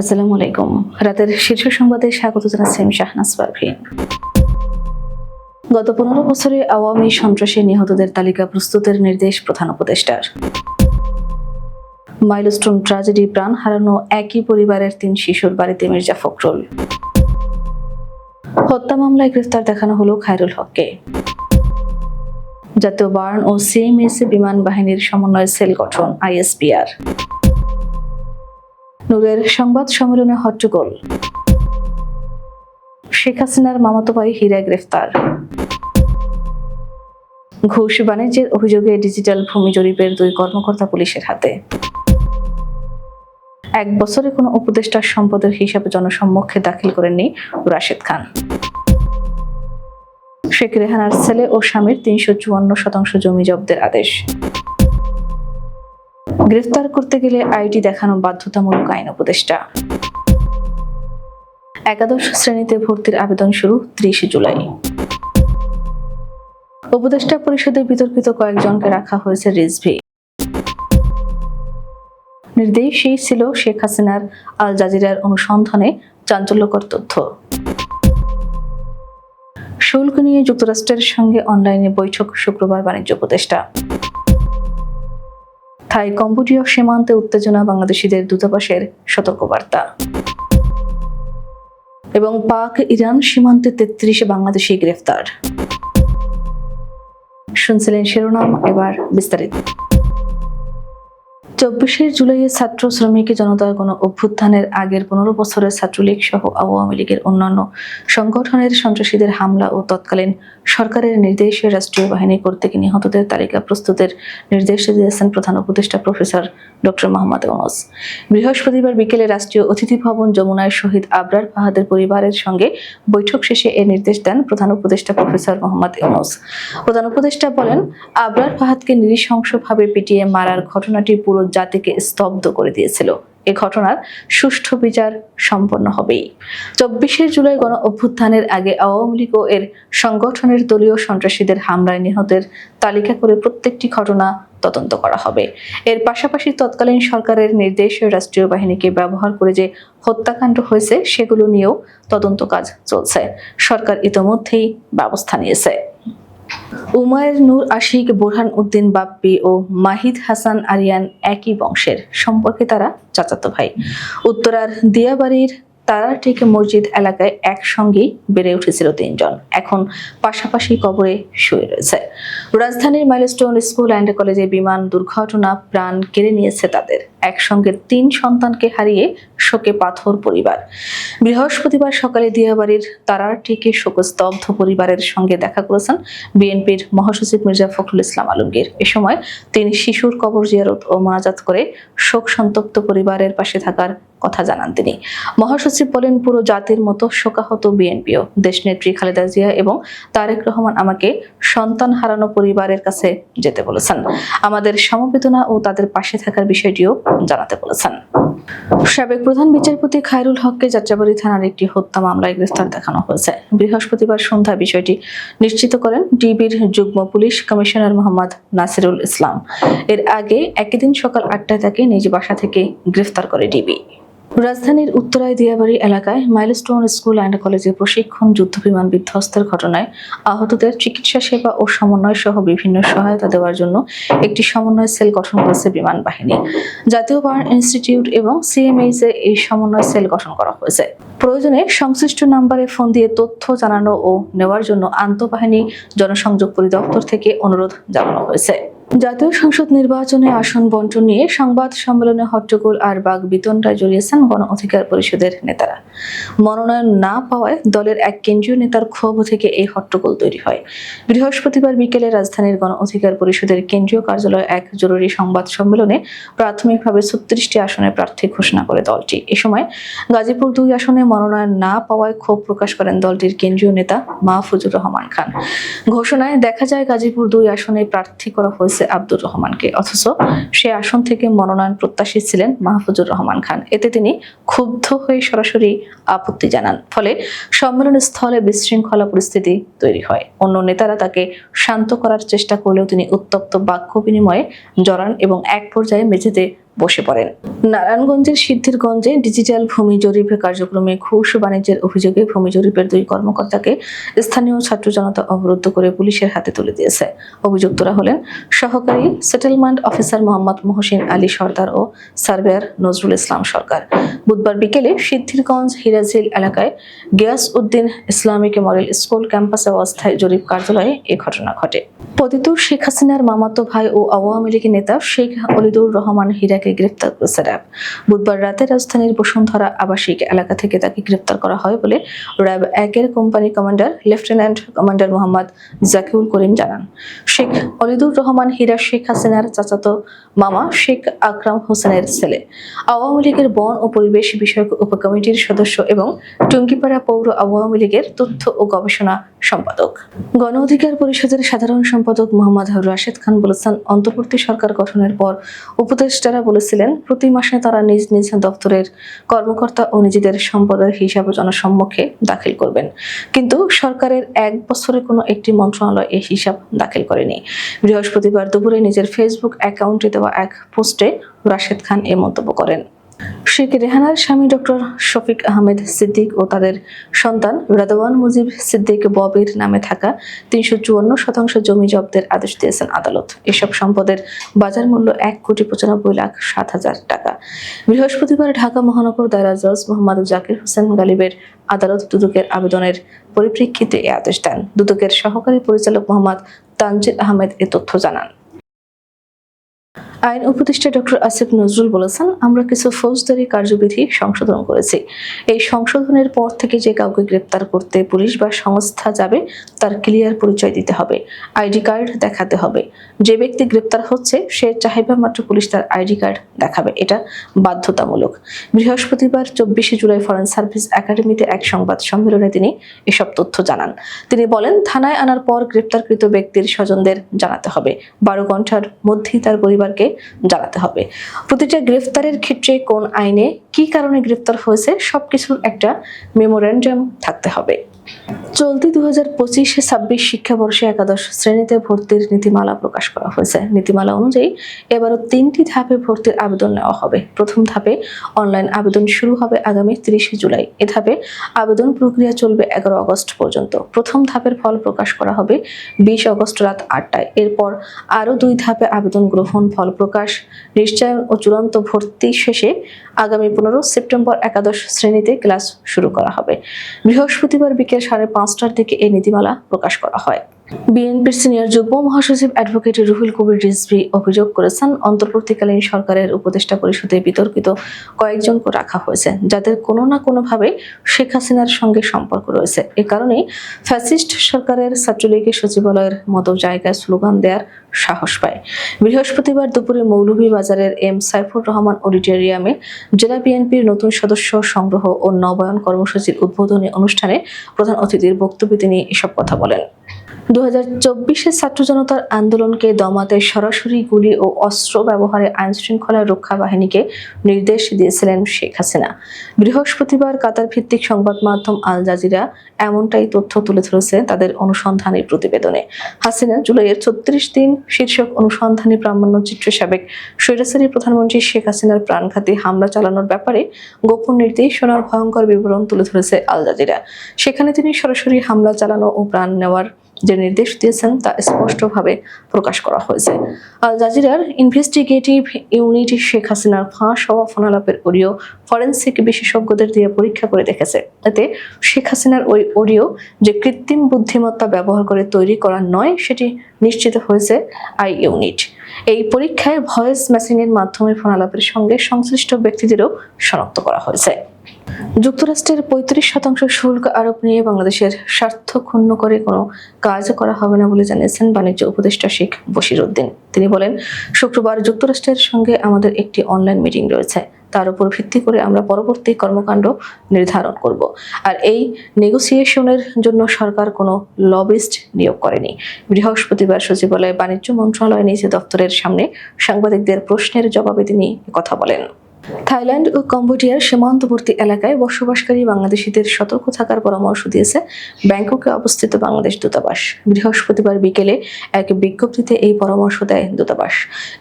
আসসালামু আলাইকুম। রাতের শীর্ষ সংবাদে স্বাগত জানাচ্ছি আমি শাহনাজ পারভিন গত পনেরো বছরে আওয়ামী সন্ত্রাসী নিহতদের তালিকা প্রস্তুতের নির্দেশ প্রধান উপদেষ্টার। মাইলস্টোন ট্রাজেডি প্রাণ হারানো একই পরিবারের তিন শিশুর বাড়িতে মির্জা ফখরুল। হত্যা মামলায় গ্রেফতার দেখানো হলো খায়রুল হককে। জাতীয় বার্ন ও সিএমএসি বিমান বাহিনীর সমন্বয় সেল গঠন আইএসপিআর নূরের সংবাদ সম্মেলনে হট্টগোল। শেখ হাসিনার মামাতো ভাই হীরা গ্রেফতার। ঘুষ বাণিজ্যের অভিযোগে ডিজিটাল ভূমি জরিপের দুই কর্মকর্তা পুলিশের হাতে। এক বছরে কোনো উপদেষ্টার সম্পদের হিসাবে জনসম্মুখে দাখিল করেননি রাশেদ খান। শেখ রেহানার ছেলে ও স্বামীর তিনশো চুয়ান্ন শতাংশ জমি জব্দের আদেশ। গ্রেফতার করতে গেলে আইডি দেখানো বাধ্যতামূলক আইন উপদেষ্টা। একাদশ শ্রেণীতে ভর্তির আবেদন শুরু ত্রিশে জুলাই। উপদেষ্টা পরিষদের বিতর্কিত কয়েকজনকে রাখা হয়েছে রিজভি। নির্দেশই ছিল শেখ হাসিনার আল জাজিরার অনুসন্ধানে চাঞ্চল্যকর তথ্য। শুল্ক নিয়ে যুক্তরাষ্ট্রের সঙ্গে অনলাইনে বৈঠক শুক্রবার বাণিজ্য উপদেষ্টা। থাই কম্বোডিয়া সীমান্তে উত্তেজনা বাংলাদেশিদের দূতাবাসের সতর্কবার্তা। এবং পাক ইরান সীমান্তে তেত্রিশে বাংলাদেশি গ্রেফতার। শুনছিলেন শিরোনাম, এবার বিস্তারিত। চব্বিশের জুলাইয়ে ছাত্র শ্রমিক জনতার গণ অভ্যুত্থানের আগের পনেরো বছরের ছাত্রলীগ সহ আওয়ামী লীগের অন্যান্য সংগঠনের সন্ত্রাসীদের হামলা ও তৎকালীন সরকারের নির্দেশে রাষ্ট্রীয় বাহিনী কর্তৃক নিহতদের তালিকা প্রস্তুতের নির্দেশ দিয়েছেন প্রধান উপদেষ্টা প্রফেসর ডক্টর মোহাম্মদ ইউনুস। বৃহস্পতিবার বিকেলে রাষ্ট্রীয় অতিথি ভবন যমুনায় শহীদ আবরার ফাহাদের পরিবারের সঙ্গে বৈঠক শেষে এ নির্দেশ দেন প্রধান উপদেষ্টা প্রফেসর মোহাম্মদ ইউনুস। প্রধান উপদেষ্টা বলেন, আবরার ফাহাদকে নৃশংসভাবে পিটিয়ে মারার ঘটনাটি পুরো জাতিকে স্তব্ধ করে দিয়েছিল। এ ঘটনার সুষ্ঠু বিচার সম্পন্ন হবেই। চব্বিশে জুলাই গণ অভ্যুত্থানের আগে আওয়ামী লীগ ও এর সংগঠনের দলীয় সন্ত্রাসীদের হামলায় নিহতের তালিকা করে প্রত্যেকটি ঘটনা তদন্ত করা হবে। এর পাশাপাশি তৎকালীন সরকারের নির্দেশে রাষ্ট্রীয় বাহিনীকে ব্যবহার করে যে হত্যাকাণ্ড হয়েছে, সেগুলো নিয়েও তদন্ত কাজ চলছে। সরকার ইতোমধ্যেই ব্যবস্থা নিয়েছে। উমায়ের নূর আশিক, বোরহান উদ্দিন বাপ্পি ও মাহিদ হাসান আরিয়ান একই বংশের। সম্পর্কে তারা চাচাতো ভাই। উত্তরার দিয়াবাড়ির তারাটিক মসজিদ এলাকায় একসঙ্গেই বেড়ে উঠেছিল তিনজন। এখন পাশাপাশি কবরে শুয়ে রয়েছে। রাজধানীর মাইলস্টোন স্কুল অ্যান্ড কলেজে বিমান দুর্ঘটনা প্রাণ কেড়ে নিয়েছে তাদের। একসঙ্গে তিন সন্তানকে হারিয়ে শোকে পাথর পরিবার। বৃহস্পতিবার সকালে দিয়াবাড়ির তারাটিকে শোকস্তব্ধ পরিবারের সঙ্গে দেখা করেছেন বিএনপির মহাসচিব মির্জা ফখরুল ইসলাম আলমগীর। এ সময় তিনি শিশুর কবর জিয়ারত ও মোনাজাত করে শোক সন্তপ্ত পরিবারের পাশে থাকার কথা জানান তিনি। মহাসচিব বলেন, পুরো জাতির মতো শোকাহত বিএনপিও। দেশনেত্রী খালেদা জিয়া এবং তারেক রহমান আমাকে সন্তান হারানো পরিবারের কাছে যেতে বলেছেন। আমাদের সমবেদনা ও তাদের পাশে থাকার বিষয়টিও জানাতে বলেছেন। সাবেক প্রধান বিচারপতি খায়রুল হককে যাত্রাবাড়ি থানার একটি হত্যা মামলায় গ্রেফতার দেখানো হয়েছে। বৃহস্পতিবার সন্ধ্যায় বিষয়টি নিশ্চিত করেন ডিবির যুগ্ম পুলিশ কমিশনার মোহাম্মদ নাসিরুল ইসলাম। এর আগে একই দিন সকাল আটটায় তাকে নিজ বাসা থেকে গ্রেফতার করে ডিবি। রাজধানীর উত্তরায় দিয়াবাড়ি এলাকায় মাইলস্টোন স্কুল অ্যান্ড কলেজে প্রশিক্ষণ যুদ্ধবিমান বিধ্বস্তের ঘটনায় আহতদের চিকিৎসা সেবা ও সমন্বয় সহ বিভিন্ন সহায়তা দেওয়ার জন্য একটি সমন্বয় সেল গঠন করেছে বিমান বাহিনী। জাতীয় বার্ন ইনস্টিটিউট এবং সিএমএইচ এ এই সমন্বয় সেল গঠন করা হয়েছে। প্রয়োজনে সংশ্লিষ্ট নাম্বারে ফোন দিয়ে তথ্য জানানো ও নেওয়ার জন্য আন্তঃবাহিনী জনসংযোগ পরিদপ্তর থেকে অনুরোধ জানানো হয়েছে। জাতীয় সংসদ নির্বাচনে আসন বন্টন নিয়ে সংবাদ সম্মেলনে হট্টগোল আর বাঘ বিতণ্ডায় জড়িয়েছেন গণ অধিকার পরিষদের নেতারা। মনোনয়ন না পাওয়ায় দলের এক কেন্দ্রীয় নেতার ক্ষোভ থেকে এই হট্টগোল তৈরি হয়। বৃহস্পতিবার বিকেলে রাজধানীর গণ অধিকার পরিষদের কেন্দ্রীয় কার্যালয়ে এক জরুরি সংবাদ সম্মেলনে প্রাথমিকভাবে ছত্রিশটি আসনে প্রার্থী ঘোষণা করে দলটি। এ সময় গাজীপুর দুই আসনে মনোনয়ন না পাওয়ায় ক্ষোভ প্রকাশ করেন দলটির কেন্দ্রীয় নেতা মাহফুজুর রহমান খান। ঘোষণায় দেখা যায় গাজীপুর দুই আসনে প্রার্থী করা হয়েছে আব্দুর রহমানকে। অথচ সে আসন থেকে মনোনয়ন প্রত্যাশী ছিলেন মাহফুজুর রহমান খান। এতে তিনি ক্ষুব্ধ হয়ে সরাসরি আপত্তি জানান। ফলে সম্মেলন স্থলে বিশৃঙ্খলা পরিস্থিতি তৈরি হয়। অন্য নেতারা তাকে শান্ত করার চেষ্টা করলেও তিনি উত্তপ্ত বাক্য বিনিময়ে জড়ান এবং এক পর্যায়ে মেঝেতে বসে পড়েন। নারায়ণগঞ্জের সিদ্ধিরগঞ্জে ডিজিটাল ভূমি জরিপ কার্যক্রমে ঘুষ বাণিজ্যের অভিযোগে ভূমি জরিপের দুই কর্মকর্তাকে স্থানীয় ছাত্র জনতা অবরুদ্ধ করে পুলিশের হাতে তুলে দিয়েছে। অভিযুক্তরা হলেন সহকারী সেটেলমেন্ট অফিসার মোহাম্মদ মহসিন আলী সর্দার ও সার্ভেয়ার নজরুল ইসলাম সরকার। বুধবার বিকেলে সিদ্ধিরগঞ্জ হিরাজিল এলাকায় Gias Uddin Islamic model school ক্যাম্পাসে অস্থায়ী জরিপ কার্যালয়ে এ ঘটনা ঘটে। পতিত শেখ হাসিনার মামাতো ভাই ও আওয়ামী লীগের নেতা শেখ অলিদুর রহমান হীরাকে গ্রেফতার করেছে র্যাব। বুধবার রাতে রাজধানীর বসুন্ধরা আবাসিক এলাকা থেকে তাকে গ্রেফতার করা হয় বলে র্যাব একের company commander lieutenant commander Mohammad Zakiul Karim জানান। শেখ অলিদুর রহমান হীরা শেখ হাসিনার চাচাতো মামা শেখ আকরাম হোসেনের ছেলে। আওয়ামী লীগের বন ও পরিবেশ বিষয়ক উপকমিটির সদস্য এবং টুঙ্গিপাড়া পৌর আওয়ামী লীগের তথ্য ও গবেষণা সম্পাদক। গণ অধিকার পরিষদের সাধারণ সম্পাদক মোহাম্মদ রাশেদ খান বলেছেন, অন্তর্বর্তী সরকার গঠনের পর উপদেষ্টারা বলেছিলেন, প্রতি মাসে তারা নিজ নিজ দপ্তরের কর্মকর্তা ও নিজেদের সম্পদের হিসাব জনসম্মুখে দাখিল করবেন। কিন্তু সরকারের এক বছরে কোনো একটি মন্ত্রণালয় এই হিসাব দাখিল করেনি। বৃহস্পতিবার দুপুরে নিজের ফেসবুক অ্যাকাউন্টে দেওয়া এক পোস্টে রাশেদ খান এ মন্তব্য করেন। শেখ রেহানার স্বামী ডক্টর শফিক আহমেদ সিদ্দিক ও তাদের সন্তান রাদওয়ান মুজিব সিদ্দিক ববির নামে থাকা তিনশো চুয়ান্ন শতাংশ জমি জব্দের আদেশ দিয়েছেন আদালত। এসব সম্পদের বাজার মূল্য এক কোটি পঁচানব্বই লাখ সাত হাজার টাকা। বৃহস্পতিবার ঢাকা মহানগর দায়রা জজ মোহাম্মদ জাকির হোসেন গালিবের আদালত দুদকের আবেদনের পরিপ্রেক্ষিতে এ আদেশ দেন। দুদকের সহকারী পরিচালক মোহাম্মদ তানজির আহমেদ এ তথ্য জানান। আইন উপদেষ্টা ডক্টর আসিফ নজরুল বলেছেন, আমরা কিছু ফৌজদারি কার্যবিধি সংশোধন করেছি। এই সংশোধনের পর থেকে যে কাউকে গ্রেপ্তার করতে পুলিশ বা সংস্থা যাবে, তার ক্লিয়ার পরিচয় দিতে হবে, আইডি কার্ড দেখাতে হবে। যে ব্যক্তি গ্রেপ্তার হচ্ছে, সে চাহিদা মাত্র পুলিশ তার আইডি কার্ড দেখাবে। এটা বাধ্যতামূলক। বৃহস্পতিবার চব্বিশে জুলাই ফরেন সার্ভিস একাডেমিতে এক সংবাদ সম্মেলনে তিনি এসব তথ্য জানান। তিনি বলেন, থানায় আনার পর গ্রেপ্তারকৃত ব্যক্তির স্বজনদের জানাতে হবে। বারো ঘণ্টার মধ্যেই তার পরিবারকে জানাতে হবে। প্রতিটা গ্রেফতারের ক্ষেত্রে কোন আইনে কি কারণে গ্রেফতার হয়েছে সবকিছুর একটা মেমোরেন্ডাম থাকতে হবে। চলতি দু হাজার পঁচিশে ছাব্বিশ শিক্ষাবর্ষে একাদশ শ্রেণীতে ভর্তির নীতিমালা প্রকাশ করা হয়েছে। নীতিমালা অনুযায়ী এবারও তিনটি ধাপে ভর্তির আবেদন নেওয়া হবে। প্রথম ধাপে অনলাইন আবেদন শুরু হবে আগামী তিরিশে জুলাই। এ ধাপে আবেদন প্রক্রিয়া চলবে এগারো আগস্ট পর্যন্ত। প্রথম ধাপের ফল প্রকাশ করা হবে বিশ আগস্ট রাত আটটায়। এরপর আরও দুই ধাপে আবেদন গ্রহণ ফল প্রকাশ, নিশ্চয়ন ও চূড়ান্ত ভর্তি শেষে আগামী পনেরো সেপ্টেম্বর একাদশ শ্রেণীতে ক্লাস শুরু করা হবে। বৃহস্পতিবার বিকেল সাড়ে পাঁচটার দিকে এই নীতিমালা প্রকাশ করা হয়। বিএনপির সিনিয়র যুগ্ম মহাসচিব অ্যাডভোকেট রুহুল কবির রিজভি অভিযোগ করেছেন, অন্তর্বর্তীকালীন সরকারের উপদেষ্টা পরিষদে বিতর্কিত কয়েকজনকে রাখা হয়েছে, যাদের কোনো না কোনোভাবে শেখ হাসিনার সঙ্গে সম্পর্ক রয়েছে। এ কারণেই ফ্যাসিস্ট সরকারের ছাত্রলীগের সচিবালয়ের মতো জায়গায় স্লোগান দেওয়ার সাহস পায়। বৃহস্পতিবার দুপুরে মৌলভীবাজারের এম সাইফুর রহমান অডিটোরিয়ামে জেলা বিএনপির নতুন সদস্য সংগ্রহ ও নবায়ন কর্মসূচির উদ্বোধনী অনুষ্ঠানে প্রধান অতিথির বক্তব্যে তিনি এসব কথা বলেন। দু ছাত্র জনতার আন্দোলনকে দমাতে সরাসরি গুলি ও অস্ত্র ব্যবহারে আইন শৃঙ্খলা রক্ষা বাহিনীকে নির্দেশ দিয়েছিলেন শেখ হাসিনা। বৃহস্পতিবার কাতার ভিত্তিক সংবাদ মাধ্যম আল জাজিরা এমনটাই তথ্য তুলে ধরেছে তাদের অনুসন্ধানী প্রতিবেদনে। হাসিনা জুলাইয়ের ছত্রিশ দিন শীর্ষক অনুসন্ধানী প্রামাণ্যচিত্র সাবেক স্বৈরাচারী প্রধানমন্ত্রী শেখ হাসিনার প্রাণঘাতী হামলা চালানোর ব্যাপারে গোপন নির্দেশনার ভয়ঙ্কর বিবরণ তুলে ধরেছে আল জাজিরা। সেখানে তিনি সরাসরি হামলা চালানো ও প্রাণ নেওয়ার যে নির্দেশ দিয়েছেন তা স্পষ্টভাবে প্রকাশ করা হয়েছে। আল জাজিরার ইনভেস্টিগেটিভ ইউনিট শেখ হাসিনার ফাঁস হওয়া ফোনালাপের অডিও ফরেন্সিক বিশেষজ্ঞদের দিয়ে পরীক্ষা করে দেখেছে। এতে শেখ হাসিনার ওই অডিও যে কৃত্রিম বুদ্ধিমত্তা ব্যবহার করে তৈরি করা নয়, সেটি নিশ্চিত হয়েছে আই ইউনিট। এই পরীক্ষায় ভয়েস মেসিংয়ের মাধ্যমে ফোনালাপের সঙ্গে সংশ্লিষ্ট ব্যক্তিদেরও শনাক্ত করা হয়েছে। যুক্তরাষ্ট্রের পঁয়ত্রিশ শতাংশ শুল্ক আরোপ নিয়ে বাংলাদেশের স্বার্থ ক্ষুণ্ণ করে কোনো কাজ করা হবে না বলে জানিয়েছেন বাণিজ্য উপদেষ্টা শেখ বশির উদ্দিন। তিনি বলেন, শুক্রবার যুক্তরাষ্ট্রের সঙ্গে আমাদের একটি অনলাইন মিটিং রয়েছে। তার উপর ভিত্তি করে আমরা পরবর্তী কর্মকাণ্ড নির্ধারণ করব। আর এই নেগোসিয়েশনের জন্য সরকার কোনো লবিস্ট নিয়োগ করেনি। বৃহস্পতিবার সচিবালয়ে বাণিজ্য মন্ত্রণালয় নিজ দপ্তরের সামনে সাংবাদিকদের প্রশ্নের জবাবে তিনি কথা বলেন। থাইল্যান্ড ও কম্বোডিয়ার সীমান্তবর্তী এলাকায় বসবাসকারী বাংলাদেশিদের সতর্ক থাকার পরামর্শ দিয়েছে ব্যাংককে অবস্থিত বাংলাদেশ দূতাবাস। বৃহস্পতিবার বিকেলে এক বিজ্ঞপ্তিতে এই পরামর্শ দেয় দূতাবাস।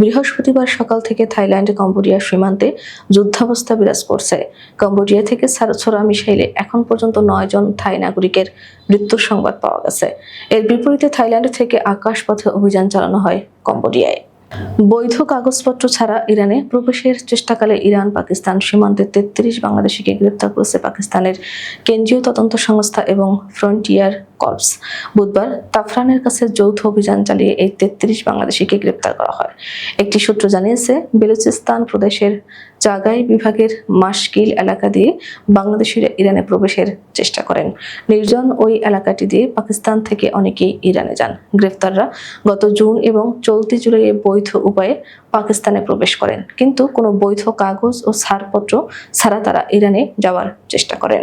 বৃহস্পতিবার সকাল থেকে থাইল্যান্ড কম্বোডিয়ার সীমান্তে যুদ্ধাবস্থা বিরাজ করছে। কম্বোডিয়া থেকে ছোড়া মিসাইলে এখন পর্যন্ত নয় জন থাই নাগরিকের মৃত্যুর সংবাদ পাওয়া গেছে। এর বিপরীতে থাইল্যান্ড থেকে আকাশপথে অভিযান চালানো হয় কম্বোডিয়ায়। বৈধ কাগজপত্র ছাড়া ইরানে প্রবেশের চেষ্টাকালে ইরান, পাকিস্তান সীমান্তে তেত্রিশ বাংলাদেশিকে গ্রেপ্তার করেছে পাকিস্তানের কেন্দ্রীয় তদন্ত সংস্থা এবং ফ্রন্টিয়ার কর্পস বুধবার তাফরানের কাছে যৌথ অভিযান চালিয়ে এই তেত্রিশ বাংলাদেশিকে গ্রেপ্তার করা হয়। একটি সূত্র জানিয়েছে, বেলুচিস্তান প্রদেশের জাগাই বিভাগের মাসকিল এলাকা দিয়ে বাংলাদেশিরা ইরানে প্রবেশের চেষ্টা করেন। নির্জন ওই এলাকাটি দিয়ে পাকিস্তান থেকে অনেকেই ইরানে যান। গ্রেফতাররা গত জুন এবং চলতি জুলাইয়ে বৈধ উপায়ে পাকিস্তানে প্রবেশ করেন। কিন্তু কোনো বৈধ কাগজ ও ছাড়পত্র ছাড়া তারা ইরানে যাওয়ার চেষ্টা করেন।